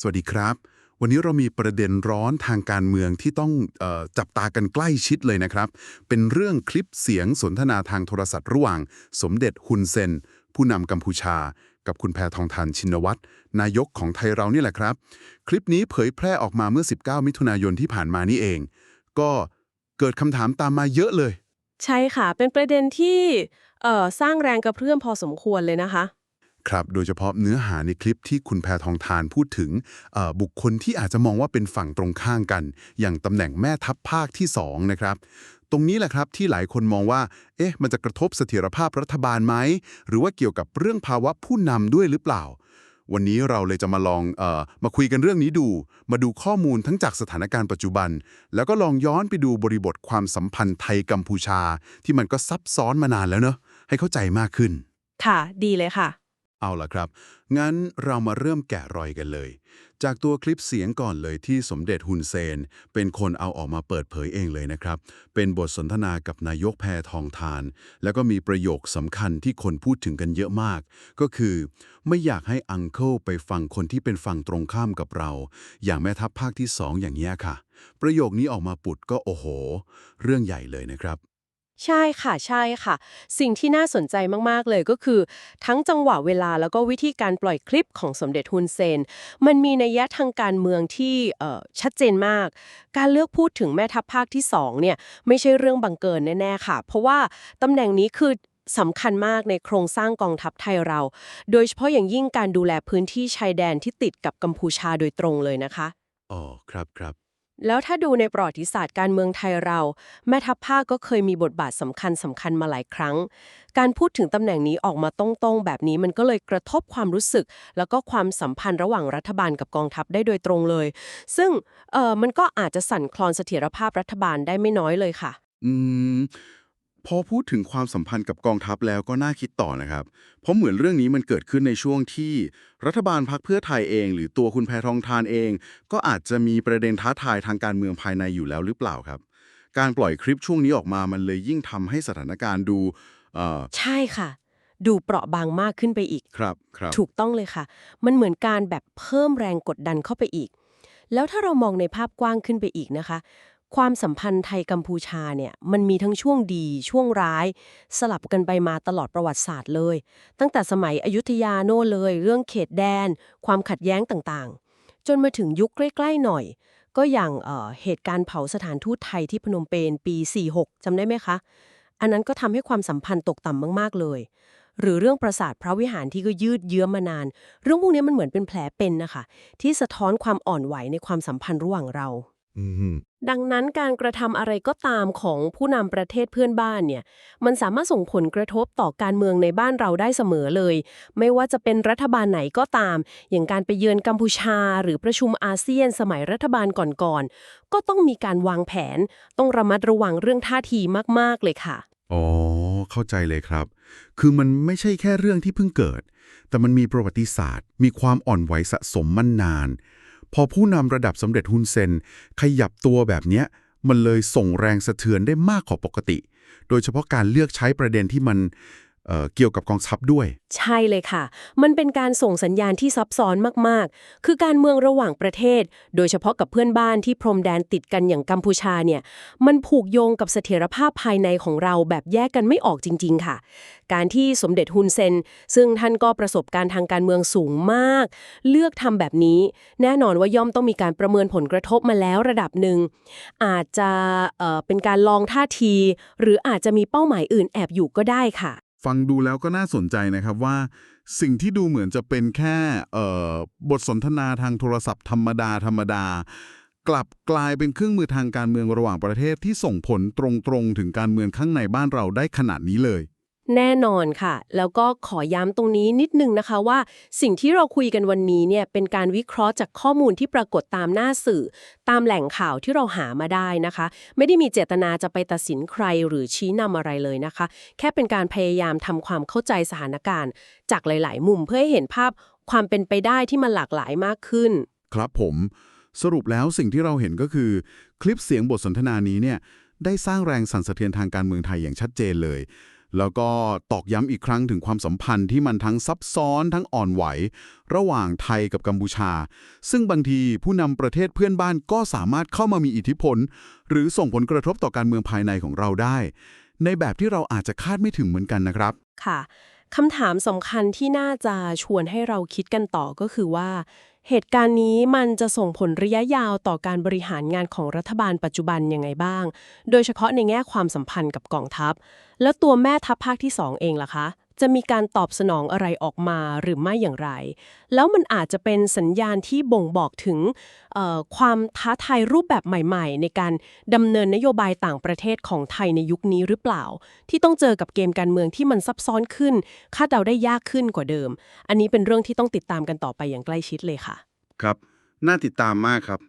สวัสดีครับ วันนี้เรามีประเด็นร้อนทางการเมืองที่ต้องออจับตากันใกล้ชิดเลยนะครับ เป็นเรื่องคลิปเสียงสนทนาทางโทรศัพท์ระหว่าง สมเด็จฮุนเซน ผู้นำกัมพูชา กับคุณแพทองทานชินวัตรนายกของไทยเรานี่แหละครับ คลิปนี้เผยแพร่ออกมาเมื่อ 19 มิถุนายนที่ผ่านมานี่เอง ก็เกิดคำถามตามมาเยอะเลย ใช่ค่ะ เป็นประเด็นที่สร้างแรงกระเพื่อมพอสมควรเลยนะคะ ครับ โดยเฉพาะเนื้อหาในคลิปที่คุณแพทองทานพูดถึงบุคคลที่อาจจะมองว่าเป็นฝั่งตรงข้ามกัน อย่างตำแหน่งแม่ทัพภาคที่2นะครับตรงนี้แหละครับที่หลายคนมองว่า เอ๊ะ มันจะกระทบเสถียรภาพรัฐบาลไหม หรือว่าเกี่ยวกับเรื่องภาวะผู้นำด้วยหรือเปล่า วันนี้เราเลยจะมาลองออมาคุยกันเรื่องนี้ดู มาดูข้อมูลทั้งจากสถานการณ์ปัจจุบัน แล้วก็ลองย้อนไปดูบริบทความสัมพันธ์ไทยกัมพูชา ที่มันก็ซับซ้อนมานานแล้วเนอะให้เข้าใจมากขึ้น ค่ะ ดีเลยค่ะ เอาล่ะครับ งั้นเรามาเริ่มแกะรอยกันเลย จากตัวคลิปเสียงก่อนเลยที่สมเด็จฮุนเซน เป็นคนเอาออกมาเปิดเผยเองเลยนะครับ เป็นบทสนทนากับนายกแพทองทาน แล้วก็มีประโยคสำคัญที่คนพูดถึงกันเยอะมาก ก็คือ ไม่อยากให้อังเคิลไปฟังคนที่เป็นฝั่งตรงข้ามกับเรา อย่างแม่ทัพภาคที่สองอย่างเงี้ยค่ะ ประโยคนี้ออกมาปุดก็โอ้โห เรื่องใหญ่เลยนะครับ ใช่ค่ะใช่ค่ะ สิ่งที่น่าสนใจมาก ๆ เลยก็คือ ทั้งจังหวะเวลาแล้วก็วิธีการปล่อยคลิปของสมเด็จฮุนเซน มันมีนัยยะทางการเมืองที่ชัดเจนมาก การเลือกพูดถึงแม่ทัพภาคที่2เนี่ยไม่ใช่เรื่องบังเกินแน่ ๆ ค่ะ เพราะว่าตำแหน่งนี้คือสำคัญมากในโครงสร้างกองทัพไทยเรา โดยเฉพาะอย่างยิ่งการดูแลพื้นที่ชายแดนที่ติดกับกัมพูชาโดยตรงเลยนะคะอ๋อครับครับ แล้วถ้าดูในประวัติศาสตร์การเมืองไทยเรา แม่ทัพภาคก็เคยมีบทบาทสำคัญสำคัญมาหลายครั้ง การพูดถึงตำแหน่งนี้ออกมาตรงๆ แบบนี้มันก็เลยกระทบความรู้สึก แล้วก็ความสัมพันธ์ระหว่างรัฐบาลกับกองทัพได้โดยตรงเลย ซึ่งเออมันก็อาจจะสั่นคลอนเสถียรภาพรัฐบาลได้ไม่น้อยเลยค่ะ อืม พอพูดถึงความสัมพันธ์กับกองทัพแล้วก็น่าคิดต่อนะครับ เพราะเหมือนเรื่องนี้มันเกิดขึ้นในช่วงที่รัฐบาลพักเพื่อไทยเอง หรือตัวคุณแพทองทานเอง ก็อาจจะมีประเด็นท้าทายทางการเมืองภายในอยู่แล้วหรือเปล่าครับ การปล่อยคลิปช่วงนี้ออกมามันเลยยิ่งทำให้สถานการณ์ดูเอ่อใช่ค่ะ ดูเปราะบางมากขึ้นไปอีกครับครับ ถูกต้องเลยค่ะ มันเหมือนการแบบเพิ่มแรงกดดันเข้าไปอีก แล้วถ้าเรามองในภาพกว้างขึ้นไปอีกนะคะ ความสัมพันธ์ไทยกัมพูชาเนี่ยมันมีทั้งช่วงดีช่วงร้าย สลับกันไปมาตลอดประวัติศาสตร์เลย ตั้งแต่สมัยอยุธยาโน่เลย เรื่องเขตแดน ความขัดแย้งต่างๆ จนมาถึงยุคใกล้ ๆ หน่อย ก็อย่างเอ่อเหตุการณ์เผาสถานทูตไทยที่พนมเปญปี 46จำได้ไหมคะ อันนั้นก็ทำให้ความสัมพันธ์ตกต่ำมากๆเลย หรือเรื่องปราสาทพระวิหารที่ก็ยืดเยื้อมานาน เรื่องพวกนี้มันเหมือนเป็นแผลเป็นนะคะที่สะท้อนความอ่อนไหวในความสัมพันธ์ระหว่างเรา ดังนั้นการกระทำอะไรก็ตามของผู้นำประเทศเพื่อนบ้านเนี่ย มันสามารถส่งผลกระทบต่อการเมืองในบ้านเราได้เสมอเลย ไม่ว่าจะเป็นรัฐบาลไหนก็ตาม อย่างการไปเยือนกัมพูชา หรือประชุมอาเซียนสมัยรัฐบาลก่อนๆ ก็ต้องมีการวางแผน ต้องระมัดระวังเรื่องท่าทีมากๆเลยค่ะ อ๋อ เข้าใจเลยครับ คือมันไม่ใช่แค่เรื่องที่เพิ่งเกิด แต่มันมีประวัติศาสตร์ มีความอ่อนไหวสะสมมานนาน พอผู้นำระดับสำเร็จฮุนเซน ขยับตัวแบบเนี้ยมันเลยส่งแรงสะเทือนได้มากกว่าปกติ โดยเฉพาะการเลือกใช้ประเด็นที่มัน เกี่ยวกับกองทัพด้วย ใช่เลยค่ะ มันเป็นการส่งสัญญาณที่ซับซ้อนมากๆ คือการเมืองระหว่างประเทศ โดยเฉพาะกับเพื่อนบ้านที่พรมแดนติดกันอย่างกัมพูชาเนี่ย มันผูกโยงกับเสถียรภาพภายในของเราแบบแยกกันไม่ออกจริง ๆ ค่ะ การที่สมเด็จฮุนเซน ซึ่งท่านก็ประสบการณ์ทางการเมืองสูงมาก เลือกทำแบบนี้ แน่นอนว่าย่อมต้องมีการประเมินผลกระทบมาแล้วระดับหนึ่ง อาจจะเเป็นการลองท่าที หรืออาจจะมีเป้าหมายอื่นแอบอยู่ก็ได้ค่ะ ฟังดูแล้วก็น่าสนใจนะครับว่า สิ่งที่ดูเหมือนจะเป็นแค่บทสนทนาทางโทรศัพท์ธรรมดาธรรมดากลับกลายเป็นเครื่องมือทางการเมืองระหว่างประเทศที่ส่งผลตรงๆ ถึงการเมืองข้างในบ้านเราได้ขนาดนี้เลย แน่นอนค่ะ แล้วก็ขอย้ำตรงนี้นิดนึงนะคะว่า สิ่งที่เราคุยกันวันนี้เนี่ยเป็นการวิเคราะห์จากข้อมูลที่ปรากฏตามหน้าสื่อ ตามแหล่งข่าวที่เราหามาได้นะคะ ไม่ได้มีเจตนาจะไปตัดสินใครหรือชี้นำอะไรเลยนะคะ แค่เป็นการพยายามทำความเข้าใจสถานการณ์ จากหลาย ๆ มุมเพื่อให้เห็นภาพความเป็นไปได้ที่มันหลากหลายมากขึ้น ครับผม สรุปแล้วสิ่งที่เราเห็นก็คือ คลิปเสียงบทสนทนานี้เนี่ยได้สร้างแรงสั่นสะเทือนทางการเมืองไทยอย่างชัดเจนเลย แล้วก็ตอกย้ำอีกครั้งถึงความสัมพันธ์ที่มันทั้งซับซ้อนทั้งอ่อนไหว ระหว่างไทยกับกัมพูชา ซึ่งบางทีผู้นำประเทศเพื่อนบ้านก็สามารถเข้ามามีอิทธิพล หรือส่งผลกระทบต่อการเมืองภายในของเราได้ ในแบบที่เราอาจจะคาดไม่ถึงเหมือนกันนะครับ ค่ะคำถามสำคัญที่น่าจะชวนให้เราคิดกันต่อก็คือว่า เหตุการณ์นี้มันจะส่งผลระยะยาวต่อการบริหารงานของรัฐบาลปัจจุบันยังไงบ้าง โดยเฉพาะในแง่ความสัมพันธ์กับกองทัพ และตัวแม่ทัพภาคที่ 2 เองล่ะคะ จะมีการตอบสนองอะไรออกมาหรือไม่อย่างไร แล้วมันอาจจะเป็นสัญญาณที่บ่งบอกถึงความท้าทายรูปแบบใหม่ๆ ในการดำเนินนโยบายต่างประเทศของไทยในยุคนี้หรือเปล่า ที่ต้องเจอกับเกมการเมืองที่มันซับซ้อนขึ้น คาดเดาได้ยากขึ้นกว่าเดิม อันนี้เป็นเรื่องที่ต้องติดตามกันต่อไปอย่างใกล้ชิดเลยค่ะ ครับ น่าติดตามมากครับ